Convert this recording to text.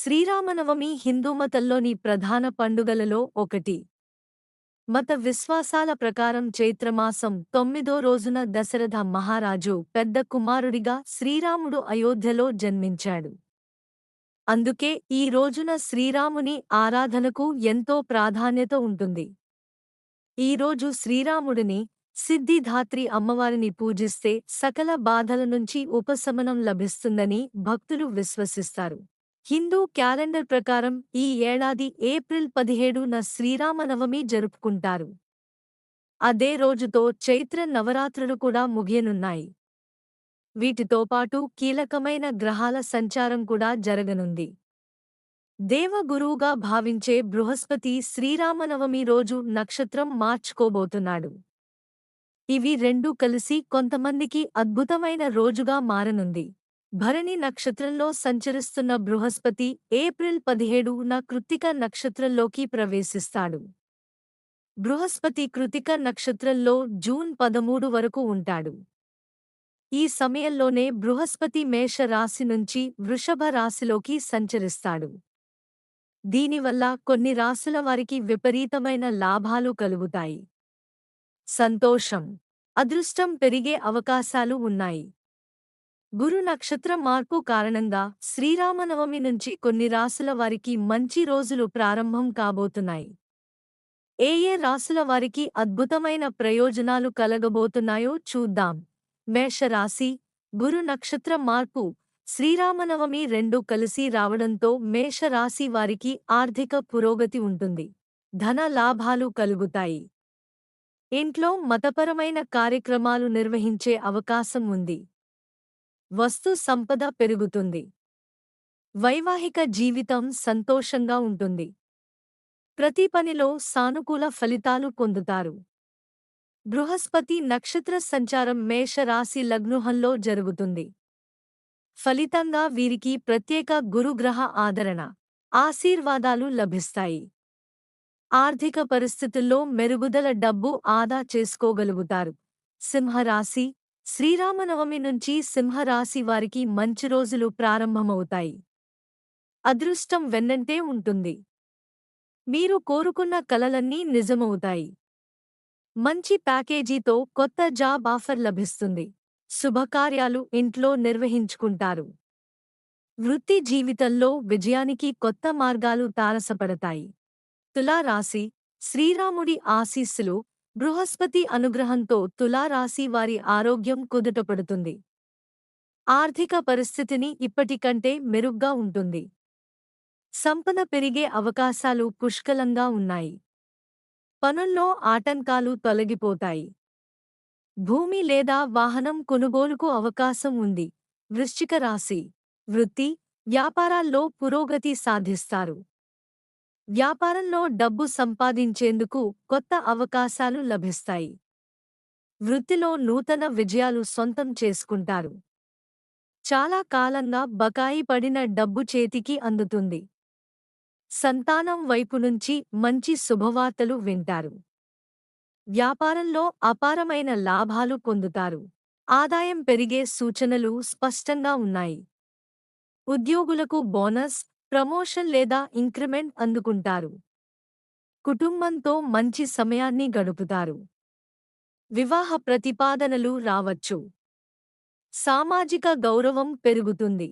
శ్రీరామనవమి హిందూమతంలోని ప్రధాన పండుగలలో ఒకటి. మత విశ్వాసాల ప్రకారం చైత్రమాసం తొమ్మిదో రోజున దశరథ మహారాజు పెద్ద కుమారుడిగా శ్రీరాముడు అయోధ్యలో జన్మించాడు. అందుకే ఈ రోజున శ్రీరాముని ఆరాధనకు ఎంతో ప్రాధాన్యత ఉంటుంది. ఈరోజు శ్రీరాముడిని సిద్ధిధాత్రి అమ్మవారిని పూజిస్తే సకల బాధల నుంచి ఉపశమనం లభిస్తుందని భక్తులు విశ్వసిస్తారు. హిందూ క్యాలెండర్ ప్రకారం ఈ ఏడాది ఏప్రిల్ పదిహేడున శ్రీరామనవమి జరుపుకుంటారు. అదే రోజుతో చైత్ర నవరాత్రులు కూడా ముగియనున్నాయి. వీటితో పాటు కీలకమైన గ్రహాల సంచారం కూడా జరగనుంది. దేవగురువుగా భావించే బృహస్పతి శ్రీరామనవమి రోజు నక్షత్రం మార్చుకోబోతున్నాడు. ఇవి రెండూ కలిసి కొంతమందికి అద్భుతమైన రోజుగా మారనుంది. భరణి నక్షత్రంలో సంచరిస్తున్న బృహస్పతి ఏప్రిల్ పదిహేడున కృత్తిక నక్షత్రంలోకి ప్రవేశిస్తాడు. బృహస్పతి కృతిక నక్షత్రంలో జూన్ పదమూడు వరకు ఉంటాడు. ఈ సమయంలోనే బృహస్పతి మేష రాశి నుంచి వృషభ రాశిలోకి సంచరిస్తాడు. దీనివల్ల కొన్ని రాశుల వారికి విపరీతమైన లాభాలు కలుగుతాయి. సంతోషం అదృష్టం పెరిగే అవకాశాలు ఉన్నాయి. గురు నక్షత్ర మార్పు కారణంగా శ్రీరామనవమి నుంచి కొన్ని రాసుల వారికి మంచి రోజులు ప్రారంభం కాబోతున్నాయి. ఏ ఏ రాసుల వారికి అద్భుతమైన ప్రయోజనాలు కలగబోతున్నాయో చూద్దాం. మేషరాశి గురు నక్షత్ర మార్పు శ్రీరామనవమి రెండు కలిసి రావడంతో మేషరాశి వారికి ఆర్థిక పురోగతి ఉంటుంది. ధన లాభాలు కలుగుతాయి. ఇంట్లో మతపరమైన కార్యక్రమాలు నిర్వహించే అవకాశం ఉంది. వస్తు సంపద పెరుగుతుంది. వైవాహిక జీవితం సంతోషంగా ఉంటుంది. ప్రతి పనిలో సానుకూల ఫలితాలు పొందుతారు. బృహస్పతి నక్షత్ర సంచారం మేషరాశి లగ్నుహంలో జరుగుతుంది. ఫలితంగా వీరికి ప్రత్యేక గురుగ్రహ ఆదరణ ఆశీర్వాదాలు లభిస్తాయి. ఆర్థిక పరిస్థితుల్లో మెరుగుదల డబ్బు ఆదా చేసుకోగలుగుతారు. సింహరాశి శ్రీరామనవమి నుంచి సింహరాశి వారికి మంచి రోజులు ప్రారంభమవుతాయి. అదృష్టం వెన్నంటే ఉంటుంది. మీరు కోరుకున్న కలలన్నీ నిజమవుతాయి. మంచి ప్యాకేజీతో కొత్త జాబ్ ఆఫర్ లభిస్తుంది. శుభకార్యాలు ఇంట్లో నిర్వహించుకుంటారు. వృత్తి జీవితంలో విజయానికి కొత్త మార్గాలు తారసపడతాయి. తులారాశి శ్రీరాముడి ఆశీస్సులు బృహస్పతి అనుగ్రహంతో తులారాశి వారి ఆరోగ్యం కుదుటపడుతుంది. ఆర్థిక పరిస్థితిని ఇప్పటికంటే మెరుగ్గా ఉంటుంది. సంపద పెరిగే అవకాశాలు పుష్కలంగా ఉన్నాయి. పనుల్లో ఆటంకాలు తొలగిపోతాయి. భూమి లేదా వాహనం కొనుగోలుకు అవకాశం ఉంది. వృశ్చిక రాశి వృత్తి వ్యాపారాల్లో పురోగతి సాధిస్తారు. వ్యాపారంలో డబ్బు సంపాదించేందుకు కొత్త అవకాశాలు లభిస్తాయి. వృత్తిలో నూతన విజయాలు సొంతం చేసుకుంటారు. చాలా కాలంగా బకాయి పడిన డబ్బు చేతికి అందుతుంది. సంతానం వైపు నుంచి మంచి శుభవార్తలు వింటారు. వ్యాపారంలో అపారమైన లాభాలు పొందుతారు. ఆదాయం పెరిగే సూచనలు స్పష్టంగా ఉన్నాయి. ఉద్యోగులకు బోనస్ ప్రమోషన్ లేదా ఇంక్రిమెంట్ అందుకుంటారు. కుటుంబంతో మంచి సమయాన్ని గడుపుతారు. వివాహ ప్రతిపాదనలు రావచ్చు. సామాజిక గౌరవం పెరుగుతుంది.